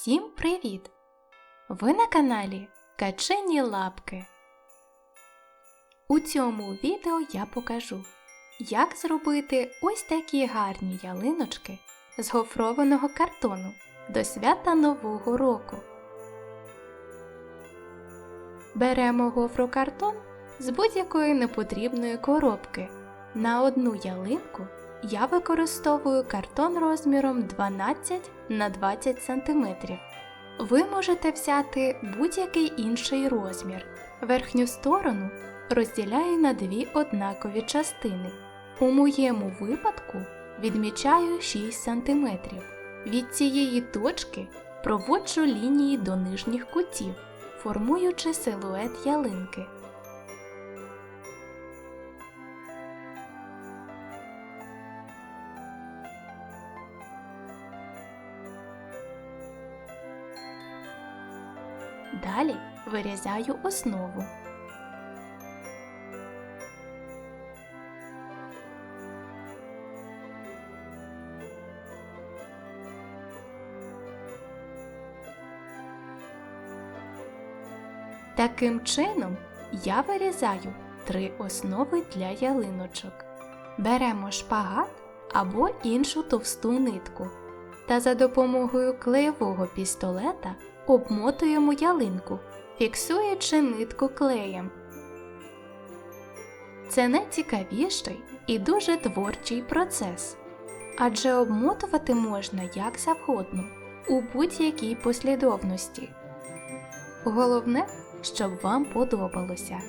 Всім привіт! Ви на каналі Качені Лапки. У цьому відео я покажу, як зробити ось такі гарні ялиночки з гофрованого картону до свята Нового року. Беремо гофрокартон з будь-якої непотрібної коробки. На одну ялинку я використовую картон розміром 12 на 20 см. Ви можете взяти будь-який інший розмір. Верхню сторону розділяю на дві однакові частини. У моєму випадку відмічаю 6 см. Від цієї точки проводжу лінії до нижніх кутів, формуючи силует ялинки. Далі вирізаю основу. Таким чином я вирізаю три основи для ялиночок. Беремо шпагат або іншу товсту нитку та за допомогою клеєвого пістолета обмотуємо ялинку, фіксуючи нитку клеєм. Це найцікавіший і дуже творчий процес, адже обмотувати можна як завгодно у будь-якій послідовності. Головне, щоб вам подобалося.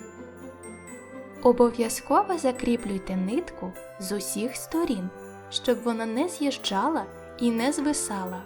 Обов'язково закріплюйте нитку з усіх сторін, щоб вона не з'їжджала і не звисала.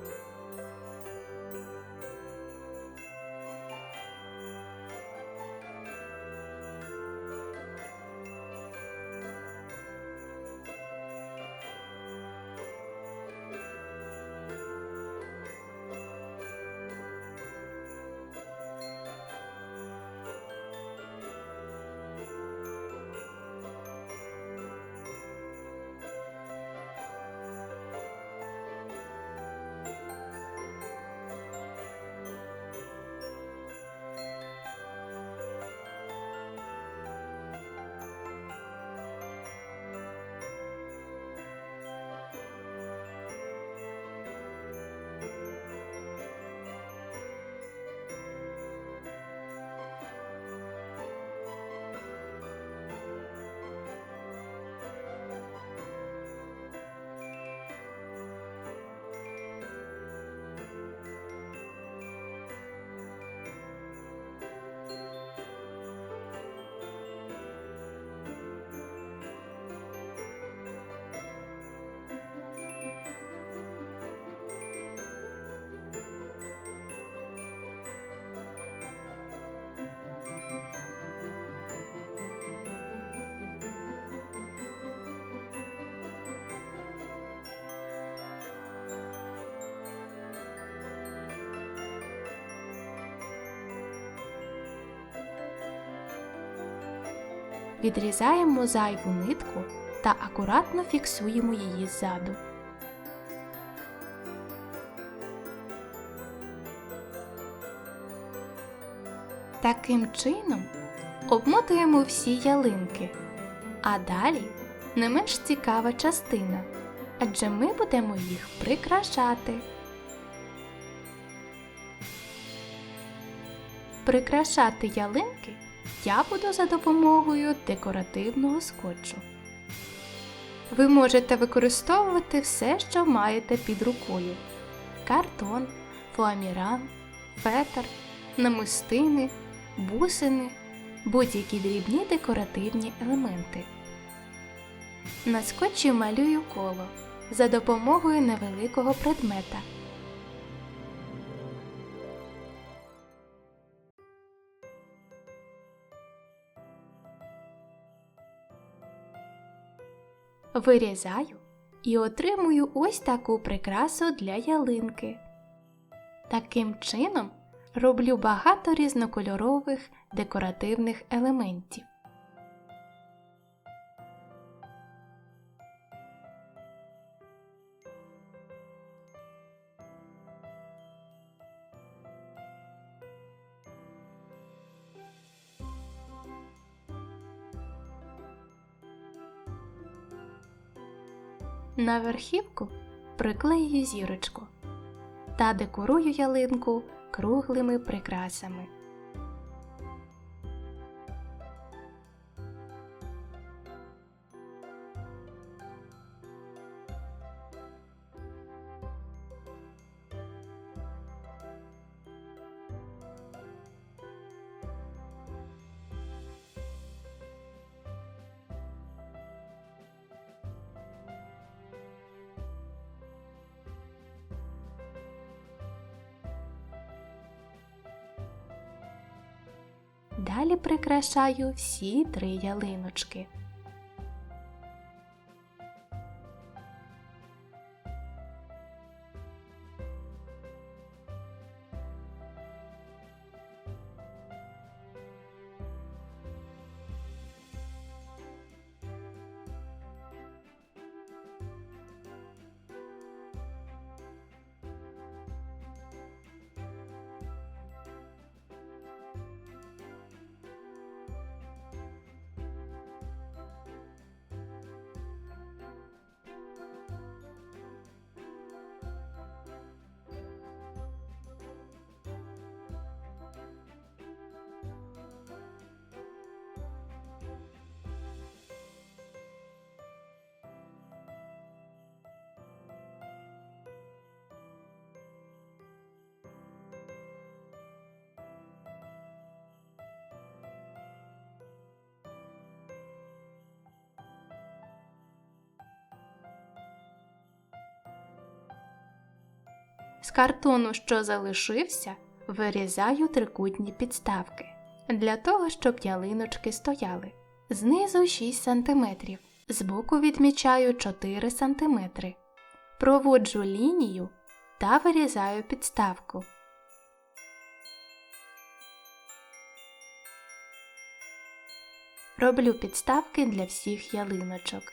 Відрізаємо зайву нитку та акуратно фіксуємо її ззаду. Таким чином обмотуємо всі ялинки. А далі не менш цікава частина, адже ми будемо їх прикрашати. Прикрашати ялинки я буду за допомогою декоративного скотчу. Ви можете використовувати все, що маєте під рукою: картон, фоаміран, фетр, намистини, бусини, будь-які дрібні декоративні елементи. На скотчі малюю коло за допомогою невеликого предмета. Вирізаю і отримую ось таку прикрасу для ялинки. Таким чином роблю багато різнокольорових декоративних елементів. На верхівку приклею зірочку та декорую ялинку круглими прикрасами. Далі прикрашаю всі три ялиночки. З картону, що залишився, вирізаю трикутні підставки для того, щоб ялиночки стояли. Знизу 6 см, збоку відмічаю 4 см. Проводжу лінію та вирізаю підставку. Роблю підставки для всіх ялиночок.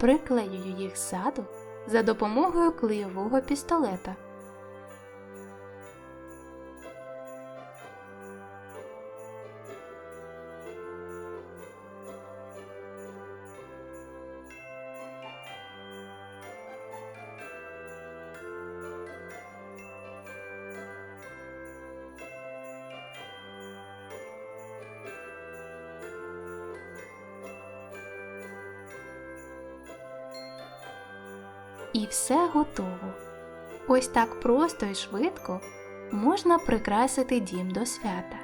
Приклеюю їх ззаду за допомогою клеєвого пістолета. І все готово. Ось так просто і швидко можна прикрасити дім до свята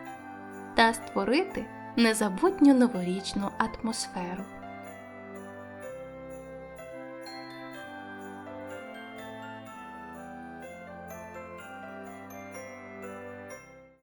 та створити незабутню новорічну атмосферу.